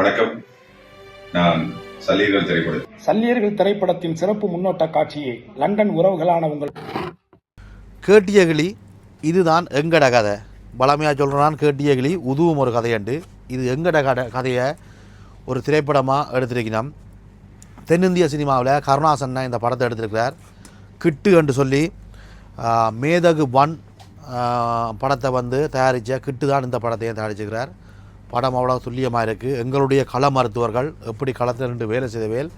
வணக்கம். நான் சல்லீர்கள் திரைப்பட சல்லியர்கள் திரைப்படத்தின் சிறப்பு முன்னோட்ட காட்சியை லண்டன் உறவுகளான உங்கள் கேட்டிய கிளி இதுதான் எங்கட கதை. பழமையாக சொல்கிறான் கேட்டிய கிளி உதுவும் ஒரு கதையண்டு. இது எங்கட கதை கதையை ஒரு திரைப்படமாக எடுத்திருக்கிறோம் தென்னிந்திய சினிமாவில் கருணாசன்னா இந்த படத்தை எடுத்திருக்கிறார். கிட்டு என்று சொல்லி மேதகு ஒன் படத்தை வந்து தயாரித்த கிட்டு தான் இந்த படத்தையும் தயாரிச்சிருக்கிறார். படம் அவ்வளோ துல்லியமாக இருக்குது எங்களுடைய கள மருத்துவர்கள் எப்படி களத்தில் நின்று வேலை செய்தவேல்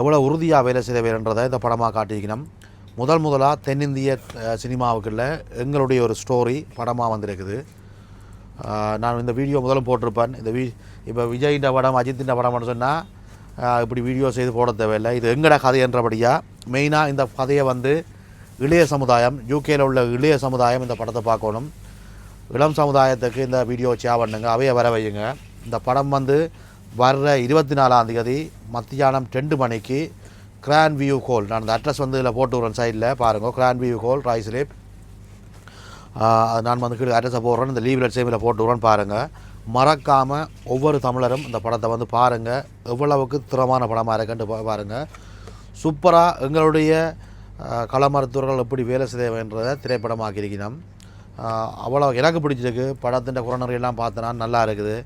எவ்வளோ உறுதியாக வேலை செய்தவேல்ன்றதை இந்த படமாக காட்டியிருக்கணும். முதல் முதலாக தென்னிந்திய சினிமாவுக்குள்ள எங்களுடைய ஒரு ஸ்டோரி படமாக வந்திருக்குது. நான் இந்த வீடியோ முதல்ல போட்டிருப்பேன். இந்த வி இப்போ விஜயின் படம் அஜித்தின் படம்னு சொன்னால் இப்படி வீடியோ செய்து போட தேவையில்லை. இது எங்கட கதை என்றபடியாக மெயினாக இந்த கதையை வந்து இளைய சமுதாயம் யூகேயில் உள்ள இளைய சமுதாயம் இந்த படத்தை பார்க்கணும். இளம் சமுதாயத்துக்கு இந்த வீடியோ ஷேர் பண்ணுங்க அவைய வர வையுங்க. இந்த படம் வந்து வர்ற இருபத்தி நாலாம் தேதி மத்தியானம் ரெண்டு மணிக்கு கிராண்ட் வியூ ஹோல் நான் அந்த அட்ரஸ் வந்து இதில் போட்டு விட்றேன் சைடில் பாருங்கள் கிராண்ட் வியூ ஹோல் ராய்ஸ்லேப் நான் வந்து கீழே அட்ரஸை போடுறேன். இந்த லீவில் சேமில் போட்டு விட்றேன் பாருங்கள் மறக்காமல் ஒவ்வொரு தமிழரும் இந்த படத்தை வந்து பாருங்கள் எவ்வளவுக்கு திறமான படமாக இருக்குன்ட்டு பாருங்கள் சூப்பராக எங்களுடைய கள மருத்துவர்கள் எப்படி வேலை செய்யன்றதை திரைப்படமாக்கியிருக்கிறோம் அவ்வளோ எனக்கு பிடிச்சிருக்கு. படத்தின் குறநறையெல்லாம் பார்த்தனா நல்லா இருக்குது.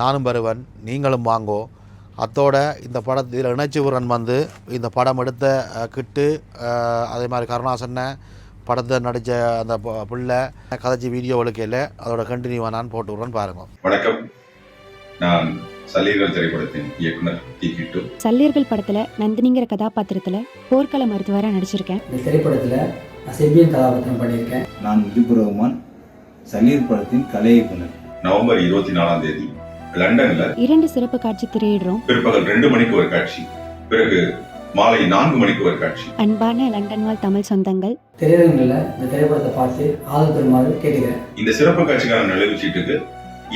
நானும் வருவன் நீங்களும் வாங்கோ. அத்தோட இந்த படத்தில் இணைச்சிபுரன் வந்து இந்த படம் எடுத்த கிட்டு அதே மாதிரி கருணாசன்ன படத்தை நடித்த அந்த பிள்ளை கதைச்சி வீடியோ ஒழுக்கையில் அதோட கண்டினியூவாக நான் போட்டு விட்றேன்னு பாருங்கள் வணக்கம். நான் சல்லீர்கள் திரைப்படத்தின் இயக்குனர் டி கிட்டு. சல்லியர்கள் படத்துல நந்தினிங்கிற கதாபாத்திரத்துல போர்க்கள மருத்துவரா நடிச்சிருக்கேன். இந்த திரைப்படத்தில் செபியன் கதாபாத்திரம் பண்ணியிருக்கேன். நான் முஜிபுர் ரஹ்மான் சலீர் படத்தின் கலை இயக்குனர் நவம்பர் இருபத்தி நாலாம் தேதி லண்டன்ல இரண்டு சிறப்பு காட்சி திரையிடுறோம். பிற்பகல் ரெண்டு மணிக்கு ஒரு காட்சி பிறகு மாலை நான்கு மணிக்கு ஒரு காட்சி. அன்பான லண்டன் வாழ் தமிழ் சொந்தங்கள். திரையரங்களில் இந்த திரைப்படத்தை பார்த்து ஆதரவு தருமாறு கேட்டுக்கிறேன். இந்த சிறப்பு காட்சிக்கான நுழைவு சீட்டுக்கு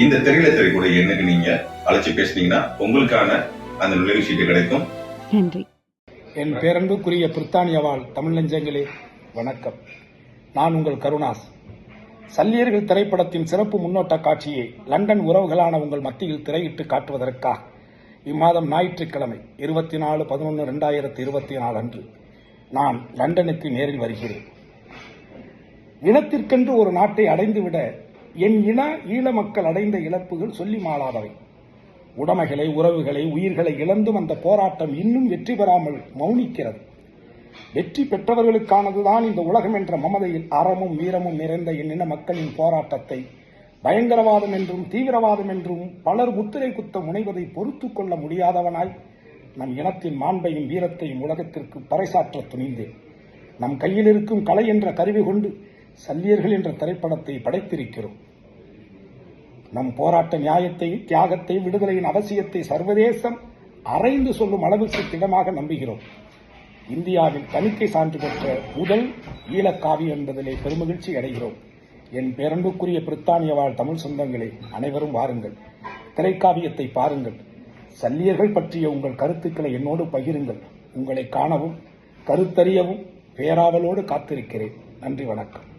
இந்த திரையில திரைக்கூட எண்ணுக்கு நீங்க அழைச்சு பேசுனீங்கன்னா உங்களுக்கான அந்த நுழைவு சீட்டு கிடைக்கும். நன்றி. என் பேரன்புக்குரிய பிரித்தானியவாழ் தமிழ் நெஞ்சங்களே வணக்கம். நான் உங்கள் கருணாஸ். சல்லியர்கள் திரைப்படத்தின் சிறப்பு முன்னோட்ட காட்சியை லண்டன் உறவுகளான உங்கள் மத்தியில் திரையிட்டு காட்டுவதற்காக இம்மாதம் ஞாயிற்றுக்கிழமை இருபத்தி நாலு பதினொன்று ரெண்டாயிரத்தி இருபத்தி நாலு அன்று நான் லண்டனுக்கு நேரில் வருகிறேன். இனத்திற்கென்று ஒரு நாட்டை அடைந்துவிட என் இன ஈழ மக்கள் அடைந்த இழப்புகள் சொல்லி மாளாதவை. உடைமைகளை உறவுகளை உயிர்களை இழந்தும் அந்த போராட்டம் இன்னும் வெற்றி பெறாமல் மௌனிக்கிறது. வெற்றி பெற்றவர்களுக்கானதுதான் இந்த உலகம் என்ற மமதையில் அறமும் வீரமும் நிறைந்த என் இன மக்களின் போராட்டத்தை. பயங்கரவாதம் என்றும் தீவிரவாதம் என்றும் பலர் முத்திரை குத்த முனைவதை பொறுத்துக் கொள்ள முடியாதவனாய் நம் இனத்தின் மாண்பையும் வீரத்தையும் உலகத்திற்கு பறைசாற்ற துணிந்தேன். நம் கையில் இருக்கும் கலை என்ற கருவி கொண்டு சல்லியர்கள் என்ற திரைப்படத்தை படைத்திருக்கிறோம். நம் போராட்ட நியாயத்தை தியாகத்தை விடுதலையின் அவசியத்தை சர்வதேசம் அறைந்து சொல்லும் அளவிற்கு திடமாக நம்புகிறோம். இந்தியாவில் தணிக்கை சான்று பெற்ற முதல் ஈழக்காவி என்பதிலே பெருமகிழ்ச்சி அடைகிறோம். என் பேரன்புக்குரிய பிரித்தானிய வாழ் தமிழ் சொந்தங்களே அனைவரும் வாருங்கள். திரைக்காவியத்தை பாருங்கள். சல்லியர்கள் பற்றிய உங்கள் கருத்துக்களை என்னோடு பகிருங்கள். உங்களை காணவும் கருத்தறியவும் பேராவலோடு காத்திருக்கிறேன். நன்றி வணக்கம்.